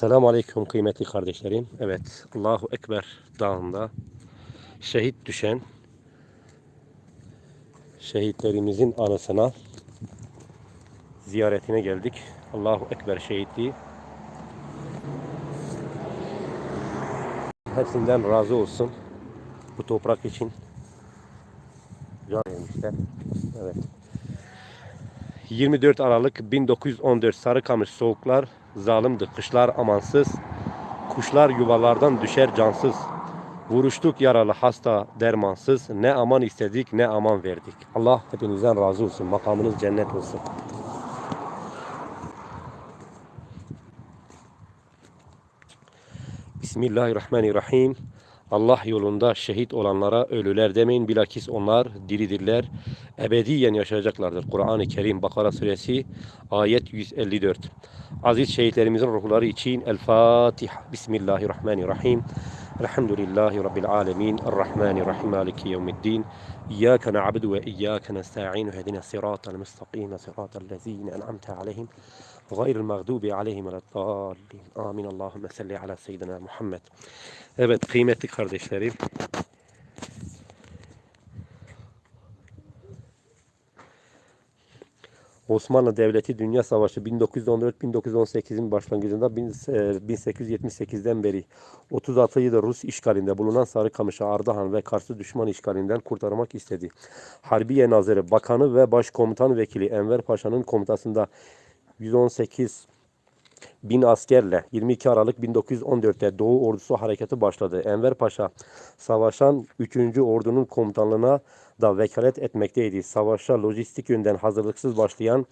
Selamun Aleyküm kıymetli kardeşlerim. Evet, Allahu Ekber dağında şehit düşen şehitlerimizin anısına ziyaretine geldik. Allahu Ekber şehitliği. Hepsinden razı olsun. Bu toprak için can vermişler. Evet. 24 Aralık 1914 Sarıkamış soğuklar zalimdi. Kışlar amansız. Kuşlar yuvalardan düşer cansız. Vuruştuk yaralı hasta dermansız. Ne aman istedik ne aman verdik. Allah hepinizden razı olsun. Makamınız cennet olsun. Bismillahirrahmanirrahim. Allah yolunda şehit olanlara ölüler demeyin. Bilakis onlar diridirler. Ebediyen yaşayacaklardır. Kur'an-ı Kerim Bakara suresi ayet 154. Aziz şehitlerimizin ruhları için El Fatiha. Bismillahirrahmanirrahim. الحمد لله رب العالمين الرحمن الرحيم مالك يوم الدين إياك نعبد وإياك نستعين اهدنا الصراط المستقيم صراط الذين أنعمت عليهم غير المغضوب عليهم ولا الضالين. آمين. اللهم صل على سيدنا محمد. أبد قيمتك kıymetli الشريف Osmanlı Devleti Dünya Savaşı 1914-1918'in başlangıcında bin- e, 1878'den beri 36 yılda Rus işgalinde bulunan Sarıkamış'ı Ardahan ve Kars'ı düşman işgalinden kurtarmak istedi. Harbiye Nazırı, Bakanı ve Başkomutan Vekili Enver Paşa'nın komutasında 118 bin askerle 22 Aralık 1914'te Doğu Ordusu hareketi başladı. Enver Paşa savaşan 3. Ordu'nun komutanlığına da vekalet etmekteydi. Savaşa lojistik yönden hazırlıksız başlayan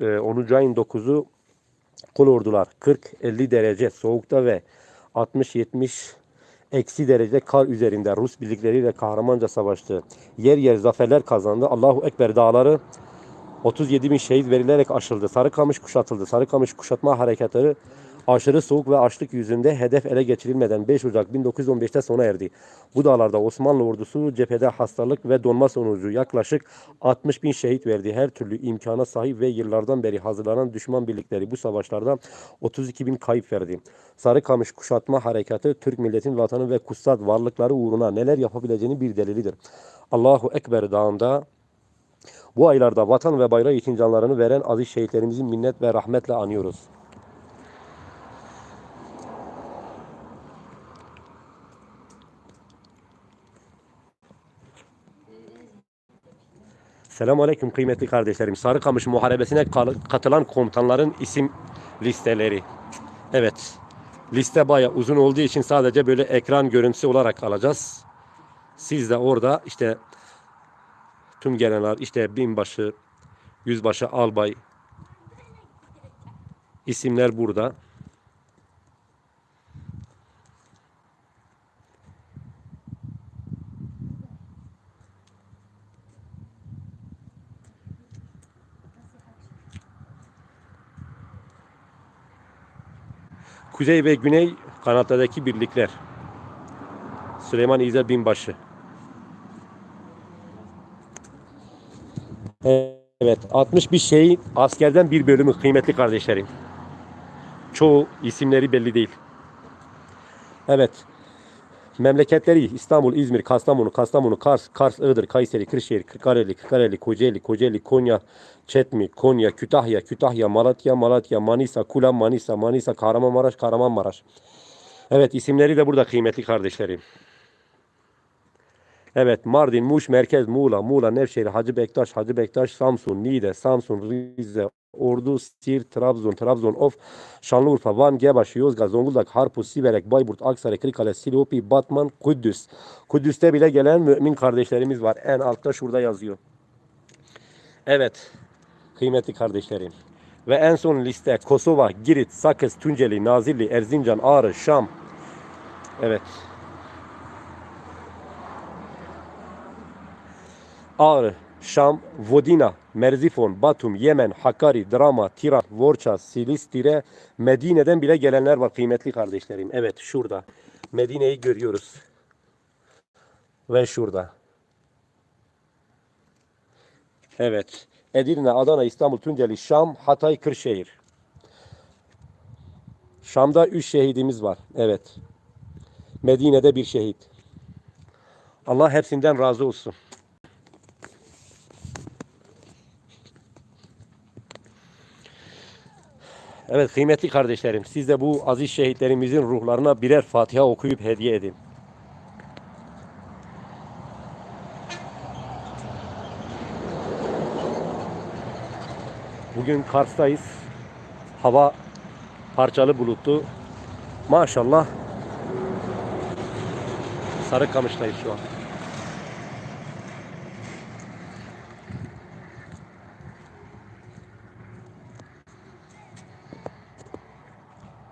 e, 10. ayın 9'u kul ordular 40-50 derece soğukta ve 60-70 eksi derece kar üzerinde Rus birlikleriyle kahramanca savaştı. Yer yer zaferler kazandı. Allahu Ekber dağları 37 bin şehit verilerek aşıldı. Sarıkamış kuşatıldı. Sarıkamış kuşatma harekatları aşırı soğuk ve açlık yüzünde hedef ele geçirilmeden 5 Ocak 1915'te sona erdi. Bu dağlarda Osmanlı ordusu cephede hastalık ve donma sonucu yaklaşık 60 bin şehit verdi. Her türlü imkana sahip ve yıllardan beri hazırlanan düşman birlikleri bu savaşlarda 32 bin kayıp verdi. Sarıkamış kuşatma harekatı Türk milletin vatanı ve kutsal varlıkları uğruna neler yapabileceğini bir delilidir. Allahu Ekber dağında bu aylarda vatan ve bayrak için canlarını veren aziz şehitlerimizi minnet ve rahmetle anıyoruz. Selamun Aleyküm kıymetli kardeşlerim. Sarıkamış Muharebesi'ne katılan komutanların isim listeleri. Evet. Liste bayağı uzun olduğu için sadece böyle ekran görüntüsü olarak alacağız. Siz de orada işte tüm general işte binbaşı, yüzbaşı, albay isimler burada. Kuzey ve Güney kanatlardaki birlikler. Süleyman İzel Binbaşı. Evet, 61 şeyin askerden bir bölümü kıymetli kardeşlerim. Çoğu isimleri belli değil. Evet. Memleketleri İstanbul, İzmir, Kastamonu, Kastamonu, Kars, Kars, Iğdır, Kayseri, Kırşehir, Kırklareli, Kırklareli, Kocaeli, Kocaeli, Konya, Çetmi, Konya, Kütahya, Kütahya, Malatya, Malatya, Manisa, Kula, Manisa, Manisa, Kahramanmaraş, Kahramanmaraş. Evet isimleri de burada kıymetli kardeşlerim. Evet Mardin, Muş, Merkez, Muğla, Muğla, Nevşehir, Hacı Bektaş, Hacı Bektaş, Samsun, Niğde, Samsun, Rize, Ordu, Siirt, Trabzon, Trabzon, Of, Şanlıurfa, Van, Gebaşı, Yozgat, Zonguldak, Harput, Siverek, Bayburt, Aksaray, Kırıkkale, Silopi, Batman, Kudüs. Kudüs'te bile gelen mümin kardeşlerimiz var. En altta şurada yazıyor. Evet kıymetli kardeşlerim. Ve en son liste Kosova, Girit, Sakız, Tunceli, Nazilli, Erzincan, Ağrı, Şam. Evet. Ağrı, Şam, Vodina, Merzifon, Batum, Yemen, Hakkari, Drama, Tiran, Vorça, Silistire, Medine'den bile gelenler var kıymetli kardeşlerim. Evet şurada. Medine'yi görüyoruz. Ve şurada. Evet. Edirne, Adana, İstanbul, Tunceli, Şam, Hatay, Kırşehir. Şam'da 3 şehidimiz var. Evet. Medine'de bir şehit. Allah hepsinden razı olsun. Evet kıymetli kardeşlerim siz de bu aziz şehitlerimizin ruhlarına birer Fatiha okuyup hediye edin. Bugün Kars'tayız. Hava parçalı bulutlu. Maşallah Sarıkamış'tayız şu an.